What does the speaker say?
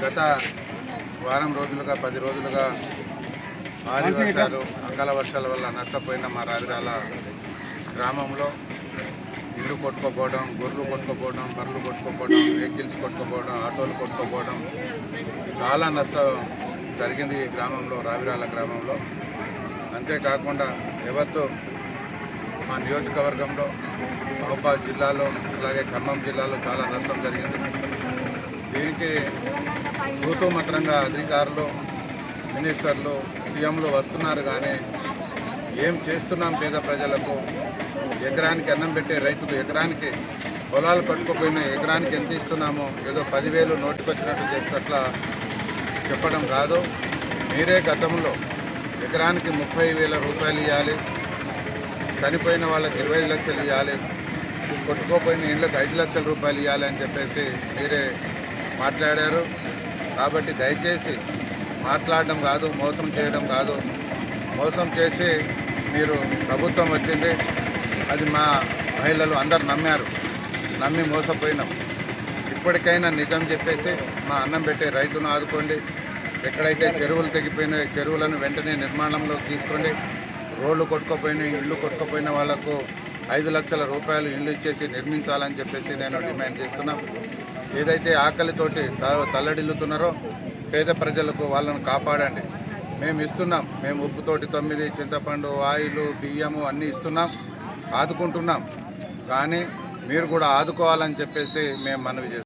గత వారం రోజులుగా పది రోజులుగా భారీ వర్షాలు అకాల వర్షాల వల్ల నష్టపోయిన మా రావిరాల గ్రామంలో ఇల్లు కొట్టుకోపోవడం గొర్రెలు కొట్టుకోపోవడం బర్రెలు కొట్టుకోపోవడం వెహికల్స్ కొట్టుకోపోవడం ఆటోలు కొట్టుకోపోవడం చాలా నష్టం జరిగింది ఈ గ్రామంలో రావిరాల గ్రామంలో. అంతేకాకుండా ఎవరితో మా నియోజకవర్గంలో మహబాద్ జిల్లాలో అలాగే ఖమ్మం జిల్లాలో చాలా నష్టం జరిగింది. దీనికి మంత్రంగా అధికారులు మినిస్టర్లు సీఎంలు వస్తున్నారు కానీ ఏం చేస్తున్నాం పేద ప్రజలకు? ఎకరానికి అన్నం పెట్టే రైతులు ఎకరానికి పొలాలు పట్టుకుపోయిన ఎకరానికి ఎంత ఇస్తున్నామో ఏదో పదివేలు నోటికొచ్చినట్టు చెప్పట్లా చెప్పడం కాదు మీరే గతంలో ఎకరానికి ముప్పై వేల రూపాయలు ఇవ్వాలి చనిపోయిన వాళ్ళకి ఇరవై లక్షలు ఇవ్వాలి కొట్టుకోపోయిన ఇండ్లకు ఐదు లక్షల రూపాయలు ఇవ్వాలి అని చెప్పేసి మీరే మాట్లాడారు. కాబట్టి దయచేసి మాట్లాడడం కాదు మోసం చేయడం కాదు. మోసం చేసి మీరు ప్రభుత్వం వచ్చింది అది మా మహిళలు అందరు నమ్మారు. నమ్మి మోసపోయినాం. ఇప్పటికైనా నిజం చెప్పేసి మా అన్నం పెట్టే రైతును ఆదుకోండి. ఎక్కడైతే చెరువులు తెగిపోయినాయో చెరువులను వెంటనే నిర్మాణంలో తీసుకోండి. రోడ్లు కొట్టుకుపోయిన ఇల్లు కొట్టుకుపోయిన వాళ్ళకు ఐదు లక్షల రూపాయలు ఇల్లు ఇచ్చేసి నిర్మించాలని చెప్పేసి నేను డిమాండ్ చేస్తున్నా. ఏదైతే ఆకలితోటి త- తల్లడిల్లుతున్నారో పేద ప్రజలకు వాళ్ళను కాపాడండి. మేము ఇస్తున్నాం మేము ఉప్పుతోటి తొమ్మిది చింతపండు ఆయిలు బియ్యము అన్నీ ఇస్తున్నాం ఆదుకుంటున్నాం. కానీ మీరు కూడా ఆదుకోవాలని చెప్పేసి మేము మనవి చేస్తున్నాం.